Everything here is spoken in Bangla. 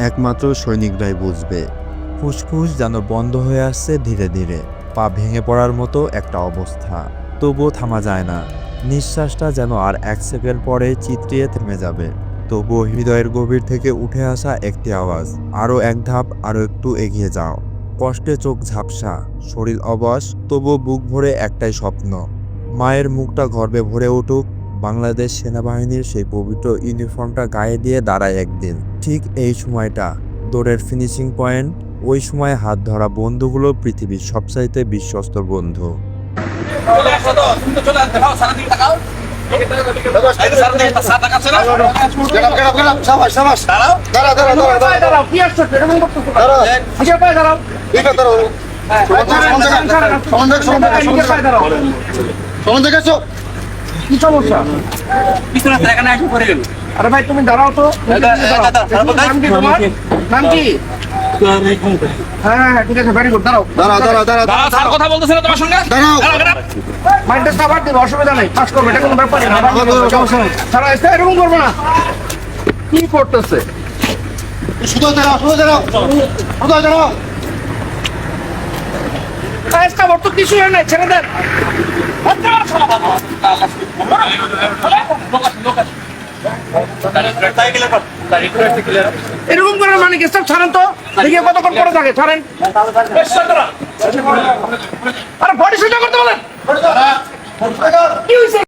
একমাত্র সৈনিকরাই বুঝবে। ফুসফুস যেন বন্ধ হয়ে আসছে ধীরে ধীরে। পা ভেঙে পড়ার মতো একটা অবস্থা। তবুও থামা যায় না। নিঃশ্বাসটা যেন আর এক সেকেন্ড পরে চিত্রিয়ে থেমে যাবে। তবুও হৃদয়ের গভীর থেকে উঠে আসা একটি আওয়াজ। আরও এক ধাপ আরও একটু এগিয়ে যাও। কষ্টে চোখ ঝাপসা। শরীর অবশ, তবুও বুক ভরে একটাই স্বপ্ন। মায়ের মুখটা গর্বে ভরে উঠুক। বাংলাদেশ সেনাবাহিনীর সেই পবিত্র ইউনিফর্মটা গায়ে দিয়ে দাঁড়ায় একদিন। ঠিক এই সময়টা। দৌড়ের ফিনিশিং পয়েন্ট ওই সময় হাত ধরা বন্ধুগুলো পৃথিবীর সবচাইতে বিশ্বস্ত বন্ধু। দাঁড়াও কি সমস্যা? পিছনে দেখা না একটু করে গেল। আরে ভাই তুমি দাঁড়াও তো নাম কি তোমার? নাম কি? হ্যাঁ ঠিক আছে ভেরি গুড দাঁড়াও। দাঁড়া দাঁড়া দাঁড়া দাঁড়াও। স্যার কথা বলতেছে তোমার সঙ্গে? দাঁড়াও। দাঁড়াও, দাঁড়াও। মাইন্ডটা সাবার দিবে অসুবিধা নাই পাস করবে এটা কোনো ব্যাপার না এসে এরকম করবে না। কি করতেছে? শুধু দাঁড়াও শুধু দাঁড়াও। শুধু দাঁড়াও। আজকে আমার তো কিছু হয় নাই ছেড়ে দেন। এরকম করে মানে কি? সব ছাড়েন তো। দেখি কতক্ষণ পরে থাকে ছাড়েন। আরে বডি সোজা করতে বলেন। কি হয়েছে